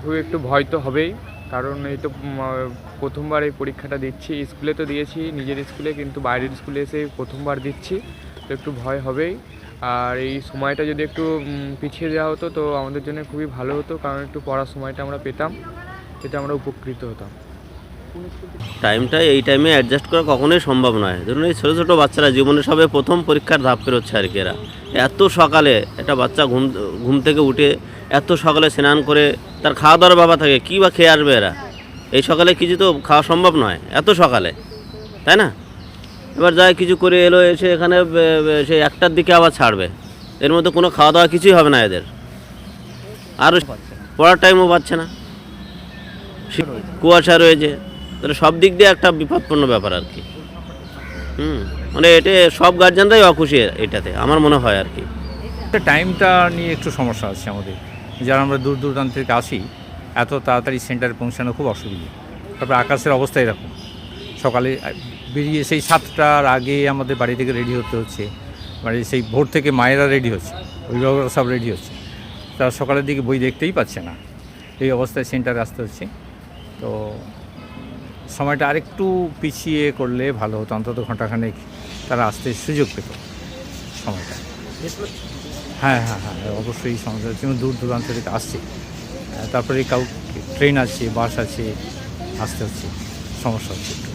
খুব একটু ভয় তো হবেই। কারণ এই তো প্রথমবার এই পরীক্ষাটা দিচ্ছি। স্কুলে তো দিয়েছি, নিজের স্কুলে কিন্তু বাইরের স্কুলে এসে প্রথমবার দিচ্ছি। তো একটু ভয় হবেই। আর এই সময়টা যদি একটু পিছিয়ে দেওয়া হতো তো আমাদের জন্য খুবই ভালো হতো। কারণ একটু পড়ার সময়টা আমরা পেতাম, এতে আমরা উপকৃত হতাম। টাইমটা এই টাইমে অ্যাডজাস্ট করা কখনোই সম্ভব নয়। ধরুন এই ছোটো ছোটো বাচ্চারা জীবনে সবে প্রথম পরীক্ষার ধাপ পেরোচ্ছে আর কি এরা। এত সকালে একটা বাচ্চা ঘুম ঘুম থেকে উঠে এত সকালে স্নান করে তার খাওয়া দাওয়ার বাবা থাকে, কী বা খেয়ে আসবে এরা? এই সকালে কিছু তো খাওয়া সম্ভব নয়, এত সকালে, তাই না? এবার যায় কিছু করে এলো, এসে এখানে বে- একটার দিকে আবার ছাড়বে। এর মধ্যে কোনো খাওয়া দাওয়া কিছুই হবে না এদের। আরও পড়ার টাইমও পাচ্ছে না। কুয়াশা রয়েছে, তাহলে সব দিক দিয়ে একটা বিপদপূর্ণ ব্যাপার আর কি। হুম মানে এটা সব গার্জেনরাই অখুশি এটাতে, আমার মনে হয় আর কি। টাইমটা নিয়ে একটু সমস্যা আছে আমাদের। যারা আমরা দূর দূরান্ত থেকে আসি, এত তাড়াতাড়ি সেন্টারে পৌঁছানো খুব অসুবিধা। তারপরে আকাশের অবস্থা এরকম। সকালে বেরিয়ে সেই সাতটার আগে আমাদের বাড়ি থেকে রেডি হতে হচ্ছে। মানে সেই ভোর থেকে মায়েরা রেডি হচ্ছে, অভিভাবকরা সব রেডি হচ্ছে। তারা সকালের দিকে বই দেখতেই পাচ্ছে না। এই অবস্থায় সেন্টারে আসতে হচ্ছে। তো সময়টা আরেকটু পিছিয়ে করলে ভালো হতো। অন্তত ঘন্টাখানেক তারা আসতে সুযোগ পেত সময়টা। হ্যাঁ হ্যাঁ হ্যাঁ অবশ্যই সমস্যা হচ্ছে এবং দূর দূরান্ত থেকে আসছে। তারপরে কাউ ট্রেন আছে, বাস আছে, আসতে হচ্ছে, সমস্যা হচ্ছে